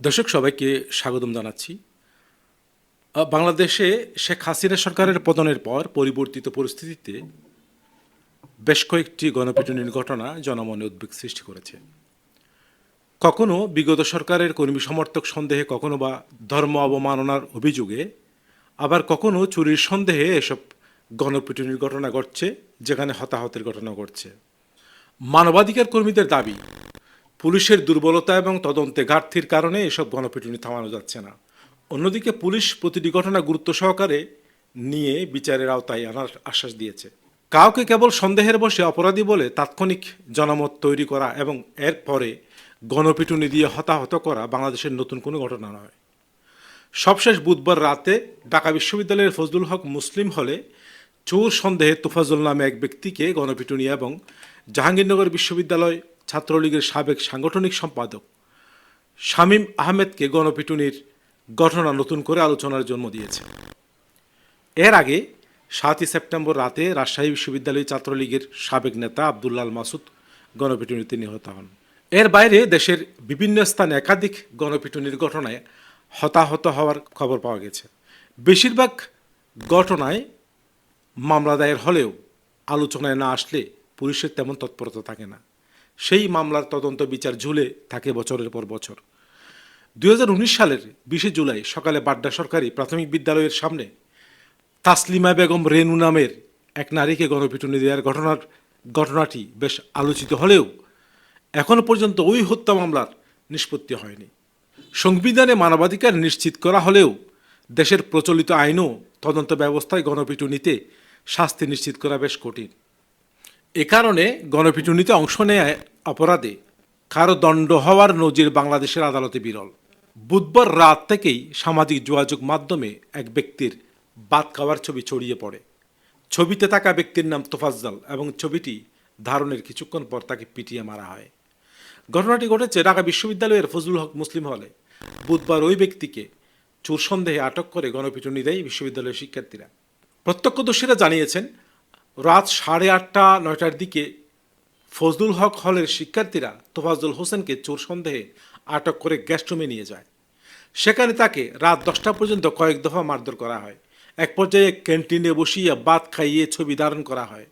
দর্শক, সবাইকে স্বাগতম জানাচ্ছি। বাংলাদেশে শেখ হাসিনা সরকারের পতনের পর পরিবর্তিত পরিস্থিতিতে বেশ কয়েকটি গণপিটুনির ঘটনা জনমনে উদ্বেগ সৃষ্টি করেছে। কখনো বিগত সরকারের কর্মী সমর্থক সন্দেহে, কখনো বা ধর্ম অবমাননার অভিযোগে, আবার কখনো চুরির সন্দেহে এসব গণপিটুনির ঘটনা ঘটছে, যেখানে হতাহতের ঘটনা ঘটছে। মানবাধিকার কর্মীদের দাবি পুলিশের দুর্বলতা এবং তদন্তে ঘাটতির কারণে এসব গণপিটুনি থামানো যাচ্ছে না। অন্যদিকে পুলিশ প্রতিটি ঘটনা গুরুত্ব সহকারে নিয়ে বিচারের আওতায় আনার আশ্বাস দিয়েছে। কাউকে কেবল সন্দেহের বসে অপরাধী বলে তাৎক্ষণিক জনমত তৈরি করা এবং এরপরে গণপিটুনি দিয়ে হতাহত করা বাংলাদেশের নতুন কোনো ঘটনা নয়। সবশেষ বুধবার রাতে ঢাকা বিশ্ববিদ্যালয়ের ফজলুল হক মুসলিম হলে চোর সন্দেহে তোফাজুল নামে এক ব্যক্তিকে গণপিটুনি এবং জাহাঙ্গীরনগর বিশ্ববিদ্যালয় ছাত্রলীগের সাবেক সাংগঠনিক সম্পাদক শামীম আহমেদকে গণপিটুনির ঘটনা নতুন করে আলোচনার জন্ম দিয়েছে। এর আগে সাতই সেপ্টেম্বর রাতে রাজশাহী বিশ্ববিদ্যালয় ছাত্রলীগের সাবেক নেতা আবদুল্লাল মাসুদ গণপিটুনিতে নিহত হন। এর বাইরে দেশের বিভিন্ন স্থানে একাধিক গণপিটুনির ঘটনায় হতাহত হওয়ার খবর পাওয়া গেছে। বেশিরভাগ ঘটনায় মামলা দায়ের হলেও আলোচনায় না আসলে পুলিশের তেমন তৎপরতা থাকে না। সেই মামলার তদন্ত বিচার ঝুলে থাকে বছরের পর বছর। দু হাজার উনিশ সালের বিশে জুলাই সকালে বাড্ডা সরকারি প্রাথমিক বিদ্যালয়ের সামনে তাসলিমা বেগম রেনু নামের এক নারীকে গণপিটুনি দেওয়ার ঘটনার ঘটনাটি বেশ আলোচিত হলেও এখনও পর্যন্ত ওই হত্যা মামলার নিষ্পত্তি হয়নি। সংবিধানে মানবাধিকার নিশ্চিত করা হলেও দেশের প্রচলিত আইনও তদন্ত ব্যবস্থায় গণপিটুনিতে শাস্তি নিশ্চিত করা বেশ কঠিন। এ কারণে গণপিটুনিতে অংশ নেয় অপরাধে। কারও দণ্ড হওয়ার নজির বাংলাদেশের আদালতে বিরল। বুধবার রাত থেকেই সামাজিক যোগাযোগ মাধ্যমে এক ব্যক্তির বাদ খাওয়ার ছবি ছড়িয়ে পড়ে। ছবিতে থাকা ব্যক্তির নাম তোফাজ্জল এবং ছবিটি ধারণের কিছুক্ষণ পর তাকে পিটিয়ে মারা হয়। ঘটনাটি ঘটেছে ঢাকা বিশ্ববিদ্যালয়ের ফজলুল হক মুসলিম হলে। বুধবার ওই ব্যক্তিকে চোর সন্দেহে আটক করে গণপিটুনি দেয় বিশ্ববিদ্যালয়ের শিক্ষার্থীরা। প্রত্যক্ষদর্শীরা জানিয়েছেন রাত সাড়ে আটটা, নয়টার দিকে ফজলুল হক হলের শিক্ষার্থীরা তোফাজুল হোসেনকে চোর সন্দেহে আটক করে গ্যাস্ট্রুমে নিয়ে যায়। সেখানে তাকে রাত দশটা পর্যন্ত কয়েক দফা মারধর করা হয়। এক পর্যায়ে ক্যান্টিনে বসিয়ে বাদ খাইয়ে ছবি ধারণ করা হয়।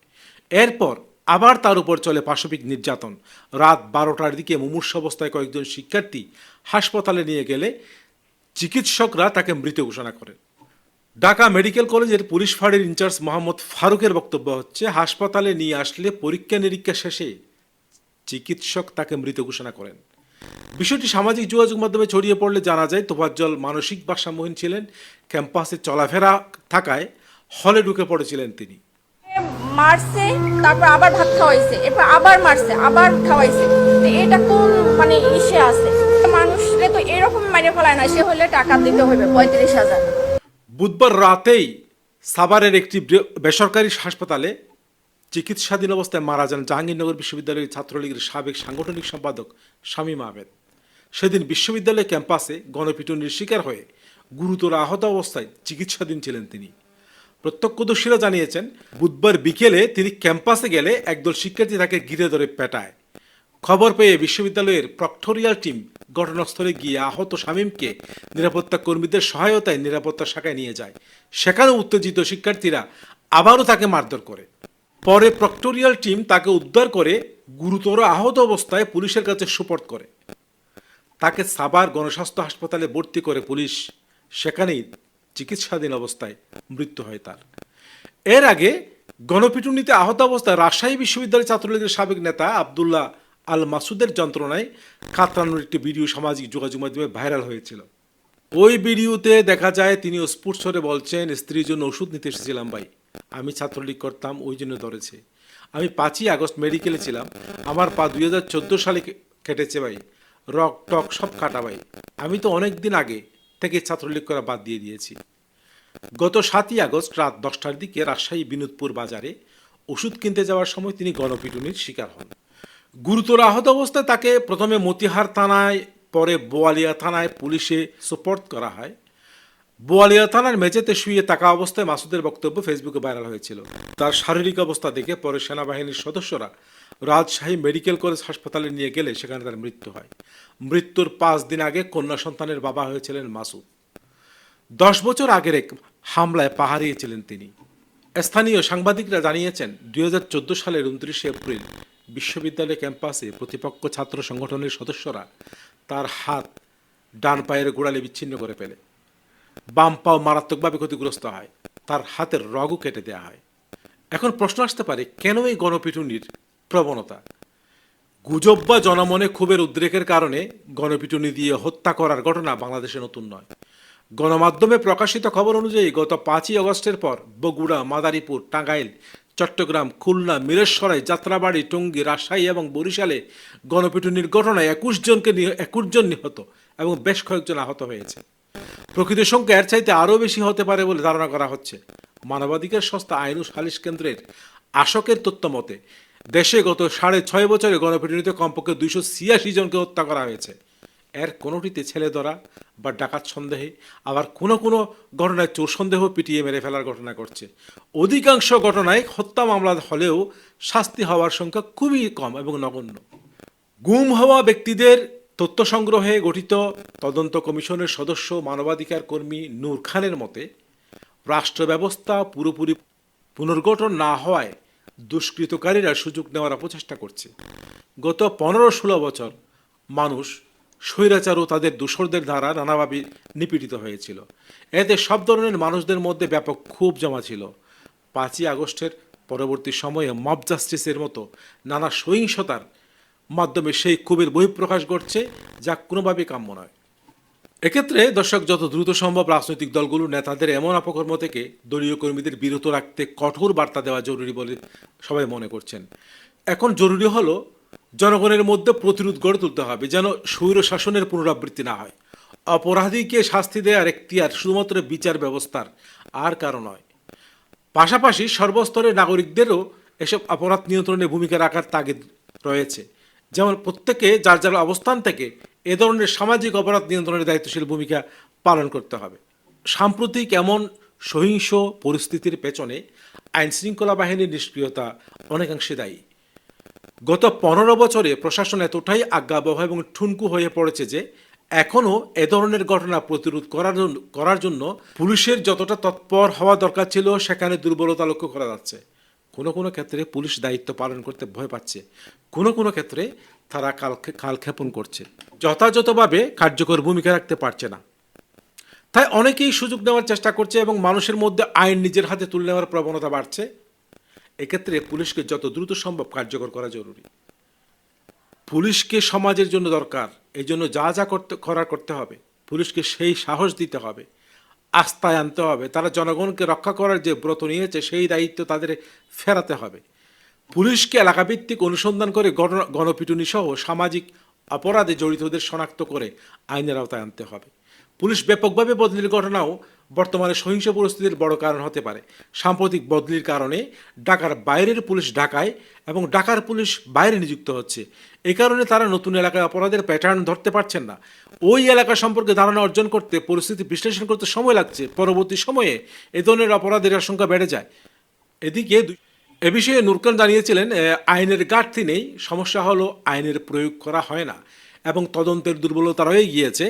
এরপর আবার তার উপর চলে পাশবিক নির্যাতন। রাত বারোটার দিকে মুমূর্ষ অবস্থায় কয়েকজন শিক্ষার্থী হাসপাতালে নিয়ে গেলে চিকিৎসকরা তাকে মৃত ঘোষণা করেন। ঢাকা মেডিকেল কলেজের পুলিশ ফাঁড়ির ইনচার্জ মোহাম্মদ ফারুকের বক্তব্য হচ্ছে, হাসপাতালে নিয়ে আসলে পরীক্ষা নিরীক্ষা শেষে চিকিৎসক তাকে মৃত ঘোষণা করেন। বিষয়টি সামাজিক যোগাযোগ মাধ্যমে ছড়িয়ে পড়লে জানা যায়, তোফাজ্জল মানসিক ভারসাম্যহীন ছিলেন। ক্যাম্পাসে চলাফেরা থাকায় হলে ঢুকে পড়েছিলেন তিনি। মারছে, তারপর আবার ভাত খাওয়াইছে, এরপর আবার মারছে, আবার খাওয়াইছে। এটা কোন মানে ইসে আছে? তো এরকম মারে ফেলায় না, সে হলে টাকা দিতে হবে পঁয়ত্রিশ হাজার। বুধবার রাতেই সাভারের একটি বেসরকারি হাসপাতালে চিকিৎসাধীন অবস্থায় মারা যান জাহাঙ্গীরনগর বিশ্ববিদ্যালয়ের ছাত্রলীগের সাবেক সাংগঠনিক সম্পাদক শামীম আহমেদ। সেদিন বিশ্ববিদ্যালয় ক্যাম্পাসে গণপিটুনির শিকার হয়ে গুরুতর আহত অবস্থায় চিকিৎসাধীন ছিলেন তিনি। প্রত্যক্ষদর্শীরা জানিয়েছেন, বুধবার বিকেলে তিনি ক্যাম্পাসে গেলে একদল শিক্ষার্থী তাকে ঘিরে ধরে পেটায়। খবর পেয়ে বিশ্ববিদ্যালয়ের প্রক্টোরিয়াল টিম ঘটনাস্থলে গিয়ে আহত শামীমকে নিরাপত্তা কর্মীদের সহায়তায় নিরাপত্তা শাখায় নিয়ে যায়। সেখানে উত্তেজিত শিক্ষার্থীরা আবারও তাকে মারধর করে। পরে প্রক্টোরিয়াল টিম তাকে উদ্ধার করে গুরুতর আহত অবস্থায় পুলিশের কাছে সুপর্দ করে। তাকে সাবার গণস্বাস্থ্য হাসপাতালে ভর্তি করে পুলিশ। সেখানেই চিকিৎসাধীন অবস্থায় মৃত্যু হয় তার। এর আগে গণপিটুনিতে আহত অবস্থায় রাজশাহী বিশ্ববিদ্যালয় ছাত্রলীগের সাবেক নেতা আবদুল্লাহ আল মাসুদের যন্ত্রণায় কাতরানোর একটি ভিডিও সামাজিক যোগাযোগ মাধ্যমে ভাইরাল হয়েছিল। ওই ভিডিওতে দেখা যায় তিনি স্ফুট স্বরে বলছেন, স্ত্রীর জন্য ওষুধ নিতে এসেছিলাম ভাই। আমি ছাত্রলীগ করতাম, ওই জন্য ধরেছে। আমি পাঁচই আগস্ট মেডিকেলে ছিলাম। আমার পা দুই হাজার চোদ্দ সালে কেটেছে ভাই। রক, টক সব কাটা ভাই। আমি তো অনেক দিন আগে থেকে ছাত্রলীগ করা বাদ দিয়ে দিয়েছি। গত সাতই আগস্ট রাত দশটার দিকে রাজশাহী বিনোদপুর বাজারে ওষুধ কিনতে যাওয়ার সময় তিনি গণপিটুনির শিকার হন। গুরুতর আহত অবস্থায় তাকে প্রথমে মতিহার থানায়, পরে বোয়ালিয়া থানায় পুলিশে সুপর্দ করা হয়। বোয়ালিয়া থানার মেঝেতে শুয়ে থাকা অবস্থায় মাসুদের বক্তব্য ফেসবুকে ভাইরাল হয়েছিল। তার শারীরিক অবস্থা দেখে পরে সেনাবাহিনীর সদস্যরা রাজশাহী মেডিকেল কলেজ হাসপাতালে নিয়ে গেলে সেখানে তার মৃত্যু হয়। মৃত্যুর পাঁচ দিন আগে কন্যা সন্তানের বাবা হয়েছিলেন মাসুদ। দশ বছর আগের এক হামলায় পা হারিয়েছিলেন তিনি। স্থানীয় সাংবাদিকরা জানিয়েছেন, দুই হাজার চোদ্দ সালের উনত্রিশে এপ্রিল বিশ্ববিদ্যালয় ক্যাম্পাসে প্রতিপক্ষ ছাত্র সংগঠনের সদস্যরা তার হাত ডান পায়ের গোড়ালি বিচ্ছিন্ন করে ফেলে। বাম পাও মারাত্মকভাবে ক্ষতিগ্রস্ত হয়, তার হাতের রগও কেটে দেওয়া হয়। এখন প্রশ্ন আসতে পারে, কেন এই গণপিটুনির প্রবণতা? গুজব বা জনমনে ক্ষোভের উদ্রেকের কারণে গণপিটুনি দিয়ে হত্যা করার ঘটনা বাংলাদেশে নতুন নয়। গণমাধ্যমে প্রকাশিত খবর অনুযায়ী গত পাঁচই আগস্টের পর বগুড়া, মাদারীপুর, টাঙ্গাইল চট্টগ্রাম, খুলনা, মিরেশ্বরাই, যাত্রাবাড়ি, টঙ্গী, রাজশাহী এবং বরিশালে গণপিটুনির ঘটনায় একুশ জনকে একুশ জন নিহত এবং বেশ কয়েকজন আহত হয়েছে। প্রকৃত সংখ্যা এর চাইতে আরও বেশি হতে পারে বলে ধারণা করা হচ্ছে। মানবাধিকার সংস্থা আইন ও সালিশ কেন্দ্রের আশকের তথ্য মতে, দেশে গত সাড়ে ছয় বছরে গণপিটুনিতে কমপক্ষে দুইশো ছিয়াশি জনকে হত্যা করা হয়েছে। এর কোনোটিতে ছেলে ধরা বা ডাকাত সন্দেহে, আবার কোনো কোনো ঘটনায় চোর সন্দেহ পিটিয়ে মেরে ফেলার ঘটনা ঘটছে। অধিকাংশ ঘটনায় হত্যা মামলা হলেও শাস্তি হওয়ার সংখ্যা খুবই কম এবং নগণ্য। গুম হওয়া ব্যক্তিদের তথ্য সংগ্রহে গঠিত তদন্ত কমিশনের সদস্য মানবাধিকার কর্মী নূর খানের মতে, রাষ্ট্র ব্যবস্থা পুরোপুরি পুনর্গঠন না হওয়ায় দুষ্কৃতকারীরা সুযোগ নেওয়ার অপচেষ্টা করছে। গত পনেরো ষোলো বছর মানুষ স্বৈরাচার ও তাদের দূষরদের দ্বারা নানাভাবে নিপীড়িত হয়েছিল। এতে সব ধরনের মানুষদের মধ্যে ব্যাপক ক্ষোভ জমা ছিল। পাঁচই আগস্টের পরবর্তী সময়ে মব জাস্টিসের মতো নানা সহিংসতার মাধ্যমে সেই ক্ষোভের বহিঃপ্রকাশ ঘটছে, যা কোনোভাবেই কাম্য নয়। এক্ষেত্রে দর্শক, যত দ্রুত সম্ভব রাজনৈতিক দলগুলো নেতাদের এমন অপকর্ম থেকে দলীয় কর্মীদের বিরত রাখতে কঠোর বার্তা দেওয়া জরুরি বলে সবাই মনে করছেন। এখন জরুরি হলো জনগণের মধ্যে প্রতিরোধ গড়ে তুলতে হবে যেন স্বৈর শাসনের পুনরাবৃত্তি না হয়। অপরাধীকে শাস্তি দেওয়ার এখতিয়ার শুধুমাত্র বিচার ব্যবস্থার আর কারও নয়। পাশাপাশি সর্বস্তরের নাগরিকদেরও এসব অপরাধ নিয়ন্ত্রণে ভূমিকা রাখার তাগিদ রয়েছে। যেমন প্রত্যেকে যার যার অবস্থান থেকে এ ধরনের সামাজিক অপরাধ নিয়ন্ত্রণের দায়িত্বশীল ভূমিকা পালন করতে হবে। সাম্প্রতিক এমন সহিংস পরিস্থিতির পেছনে আইনশৃঙ্খলা বাহিনীর নিষ্ক্রিয়তা অনেকাংশে দায়ী। গত পনেরো বছরে প্রশাসন এতটাই আজ্ঞাবহ এবং ঠুনকু হয়ে পড়েছে যে এখনও এ ধরনের ঘটনা প্রতিরোধ করার জন্য করার জন্য পুলিশের যতটা তৎপর হওয়া দরকার ছিল, সেখানে দুর্বলতা লক্ষ্য করা যাচ্ছে। কোনো কোনো ক্ষেত্রে পুলিশ দায়িত্ব পালন করতে ভয় পাচ্ছে। কোনো কোনো ক্ষেত্রে তারা কাল কালক্ষেপণ করছে। যথাযথভাবে কার্যকর ভূমিকা রাখতে পারছে না। তাই অনেকেই সুযোগ নেওয়ার চেষ্টা করছে এবং মানুষের মধ্যে আইন নিজের হাতে তুলে নেওয়ার প্রবণতা বাড়ছে। এক্ষেত্রে পুলিশকে যত দ্রুত সম্ভব কার্যকর করা জরুরি। পুলিশকে সমাজের জন্য দরকার, এই জন্য যা যা করতে করার করতে হবে। পুলিশকে সেই সাহস দিতে হবে, আস্থায় আনতে হবে। তারা জনগণকে রক্ষা করার যে ব্রত নিয়েছে, সেই দায়িত্ব তাদের ফেরাতে হবে। পুলিশকে এলাকাভিত্তিক অনুসন্ধান করে গণ- গণপিটুনি সহ সামাজিক অপরাধে জড়িতদের শনাক্ত করে আইনের আওতায় আনতে হবে। পুলিশ ব্যাপকভাবে বদলির ঘটনাও বর্তমানে সহিংস পরিস্থিতির বড় কারণ হতে পারে। সাম্প্রতিক বদলির কারণে ঢাকার বাইরের পুলিশ ঢাকায় এবং ঢাকার পুলিশ বাইরে নিযুক্ত হচ্ছে। এই কারণে তারা নতুন এলাকায় অপরাধের প্যাটার্ন ধরতে পারছেন না। ওই এলাকা সম্পর্কে ধারণা অর্জন করতে পরিস্থিতি বিশ্লেষণ করতে সময় লাগছে। পরবর্তী সময়ে এ ধরনের অপরাধের আশঙ্কা বেড়ে যায়। এদিকে এ বিষয়ে নুরকান জানিয়েছিলেন আইনের ঘাটতি নেই, সমস্যা হলো আইনের প্রয়োগ করা হয় না এবং তদন্তের দুর্বলতা রয়ে গিয়েছে।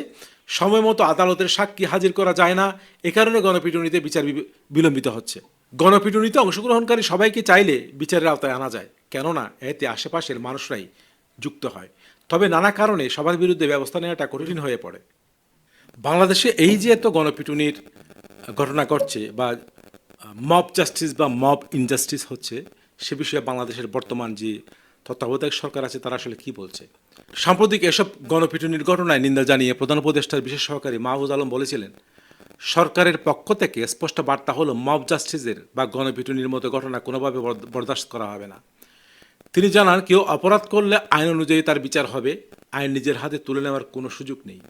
সময় মতো আদালতের সাক্ষী হাজির করা যায় না। এ কারণে গণপিটুনিতে বিচার বিলম্বিত হচ্ছে। গণপিটুনিতে অংশগ্রহণকারী সবাইকে চাইলে বিচারের আওতায় আনা যায়, কেননা এতে আশেপাশের মানুষরাই যুক্ত হয়। তবে নানা কারণে সবার বিরুদ্ধে ব্যবস্থা নেওয়াটা কঠিন হয়ে পড়ে। বাংলাদেশে এই যে এত গণপিটুনির ঘটনা ঘটছে বা মব জাস্টিস বা মব ইনজাস্টিস হচ্ছে, সে বিষয়ে বাংলাদেশের বর্তমান যে তত্ত্বাবধায়ক সরকার আছে, তারা আসলে কি বলছে? সাম্প্রতিক এসব গণপিটুনির ঘটনায় নিন্দা জানিয়ে প্রধান উপদেষ্টার বিশেষ সহকারী মাহফুজ আলম বলেছিলেন, সরকারের পক্ষ থেকে স্পষ্ট বার্তা হলো মব জাস্টিসের বা গণপিটুনির মতো ঘটনা কোনোভাবে বরদাস্ত করা হবে না। তিনি জানান, কেউ অপরাধ করলে আইন অনুযায়ী তার বিচার হবে, আইন নিজের হাতে তুলে নেওয়ার কোনো সুযোগ নেই।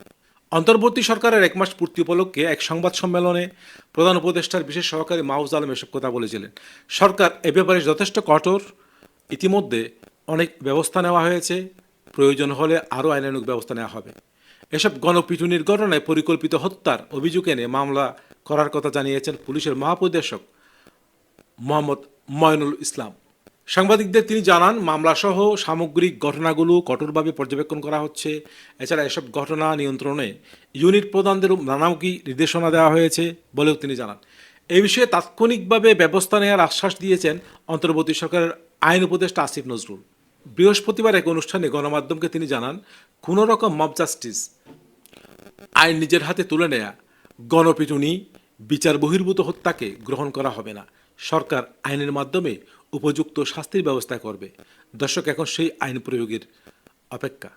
অন্তর্বর্তী সরকারের এক মাস পূর্তি উপলক্ষে এক সংবাদ সম্মেলনে প্রধান উপদেষ্টার বিশেষ সহকারী মাহফুজ আলম এসব কথা বলেছিলেন। সরকার এ ব্যাপারে যথেষ্ট কঠোর। ইতিমধ্যে অনেক ব্যবস্থা নেওয়া হয়েছে। প্রয়োজন হলে আরও আইনানুগ ব্যবস্থা নেওয়া হবে। এসব গণপিটুনির ঘটনায় পরিকল্পিত হত্যার অভিযোগ এনে মামলা করার কথা জানিয়েছেন পুলিশের মহাপরিদর্শক মোহাম্মদ ময়নুল ইসলাম। সাংবাদিকদের তিনি জানান, মামলাসহ সামগ্রিক ঘটনাগুলো কঠোরভাবে পর্যবেক্ষণ করা হচ্ছে। এছাড়া এসব ঘটনা নিয়ন্ত্রণে ইউনিট প্রধানদের নানামুখী নির্দেশনা দেওয়া হয়েছে বলেও তিনি জানান। এই বিষয়ে তাৎক্ষণিকভাবে ব্যবস্থা নেওয়ার আশ্বাস দিয়েছেন অন্তর্বর্তী সরকারের আইন উপদেষ্টা আসিফ নজরুল। বৃহস্পতিবার এক অনুষ্ঠানে গণমাধ্যমকে তিনি জানান কোনো রকম মব জাস্টিস আইন নিজের হাতে তুলে নেয়া, গণপিটুনি, বিচার বহির্ভূত হত্যাকে গ্রহণ করা হবে না। সরকার আইনের মাধ্যমে উপযুক্ত শাস্তির ব্যবস্থা করবে। দর্শক, এখন সেই আইন প্রয়োগের অপেক্ষা।